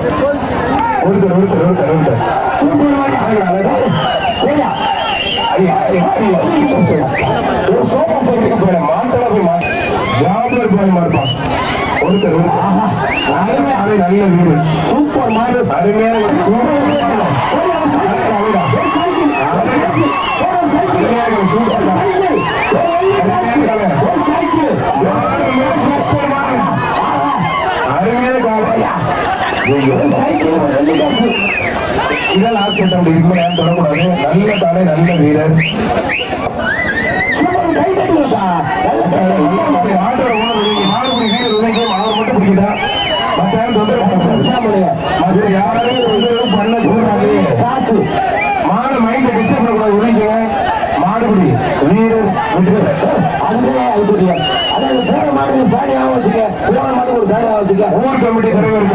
ஒருத்தர் ஒருத்தர் ஒருத்தர் ஒருத்தர் சூப்பர் மாடு. அழகா, அழகா. ஏய்யா, ஐயா, இதெல்லாம் ஆட்கள் அப்படி இருக்கும் ஏன் தொடக்கூடாது நல்ல தானே நல்ல வீரர். சூப்பர் மாடு மைண்ட் டிஸ்டர்ப் பண்ணக்கூடாது. வீரர். அதுவே ஐம்பது அதாவது போன மாடு பேடியாக வச்சுக்க போன மாடு ஒரு பேடியாக வச்சுக்க ஊர் கமிட்டி தலைவர்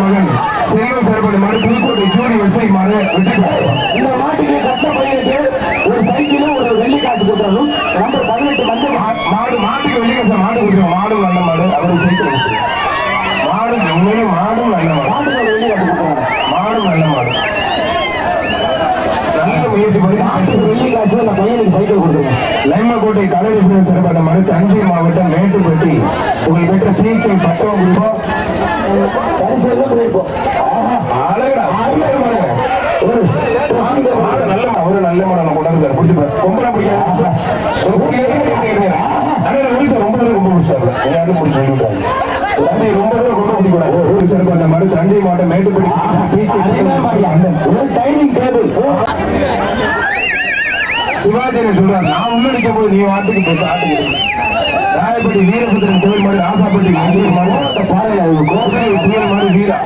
மகன் செல்வம் சிறப்படி மாடு புதுக்கோட்டை ஜூனி எஸ்ஐ மாடு வெற்றி பெற்றார். இந்த மாட்டுக்கு கட்ட பையனுக்கு ஒரு சைக்கிளும் ஒரு வெள்ளி காசு கொடுத்துடணும் நம்பர் பதினெட்டு மஞ்சள் மா- மாடு மாட்டுக்கு வெள்ளிக்கச மாடு கொடுக்கணும் மாடு நல்ல மாடு அவருக்கு சைக்கிள் கொடுக்கணும். மாடு உண்மையிலே மாடும் நல்ல மாடு மாட்டுக்கு ஒரு வெள்ளி காசு கொடுத்துருவாங்க மாடும் நல்ல மாடு நல்ல முயற்சி பண்ணி மாட்டுக்கு வெள்ளி காசு பையனுக்கு சைக்கிள் கொடுத்துருங்க லைமக்கோட்டை கலரி பிரிவு சிறப்பான மனு தஞ்சை மாவட்டம் மேட்டுப்பட்டி. உங்கள் பெற்ற தீக்கை பட்டம் குடும்பம் பரிசு எல்லாம் பண்ணிருப்போம் அழகடா. அருமையான மாடு. ஒரு நல்ல மாடு. அவரு நல்ல மாடு நம்ம கொண்டாந்து பிடிச்சு கொம்பளை பிடிக்காது அண்ணா முடிச்சா ரொம்ப ரொம்ப பிடிச்சாரு. எல்லாரும் பிடிச்சி சொல்லிட்டாங்க தம்பி ரொம்ப தூரம் ரொம்ப பிடிக்கூடாது ஒரு சிறப்பு அந்த மாதிரி தஞ்சை மாவட்டம் மேட்டுப்பட்டி. ஒரு டைனிங் டேபிள் சிவாஜி சொல்றாரு நான் உள்ள நிற்கும் போது நீ வாட்டுக்கு பேச ஆட்டுக்கு ராயப்பட்டி வீரபுத்திரன் கோயில் மாதிரி ஆசாப்பட்டி மஞ்சள் மாதிரி அந்த பாறையில் அது புதுகை புயல் மாதிரி வீரா.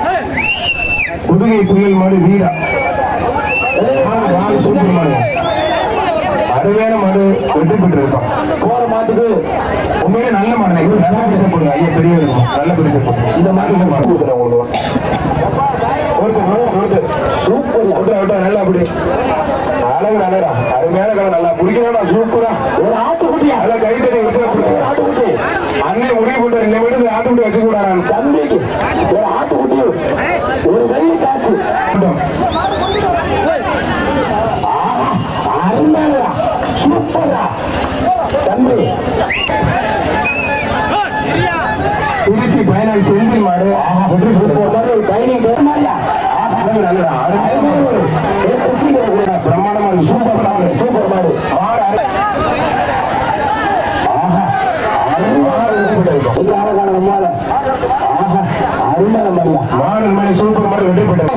புதுகை புயல் மாதிரி வீரா. சூப்பர் மாதிரி அருமையான மாடு வெற்றி பெற்றிருப்பான் போற மாட்டுக்கு உண்மையிலே நல்ல மாடு இது நல்லா பரிசை போடுங்க ஐயா பெரிய இருக்கும் நல்ல பரிசை போடுங்க இந்த மாதிரி நல்ல மாடு கொடுக்குறேன் உங்களுக்கு. ஒருத்தர் ஒருத்தர், சூப்பர் விட்டா விட்டா நல்லா அப்படி அழகு அழகா அருமையான கடை நல்லா பிடிக்கிறா சூப்பரா. ஒரு ஆட்டுக்குட்டியா? நல்லா கை தட்டி வச்சு ஒரு ஆட்டுக்குட்டி. அண்ணன் முடிவு போட்டார் இந்த வீடு ஆட்டுக்குடி வச்சு கூடாது தம்பிக்கு ஒரு ஆட்டுக்குட்டி ஒரு வெள்ளி காசு. ஆஹா, அருமையானதா சூப்பரா தம்பி. திருச்சி பயணம் செந்தில் மாடு. வெற்றி பெற்று டைனிங் ஆஹா, அருமையான ஒரு இருக்கு. சூப்பர் மாடு சூப்பர் மாடு மாடு மாதிரி சூப்பர் மாடு வெற்றி பெற்றது.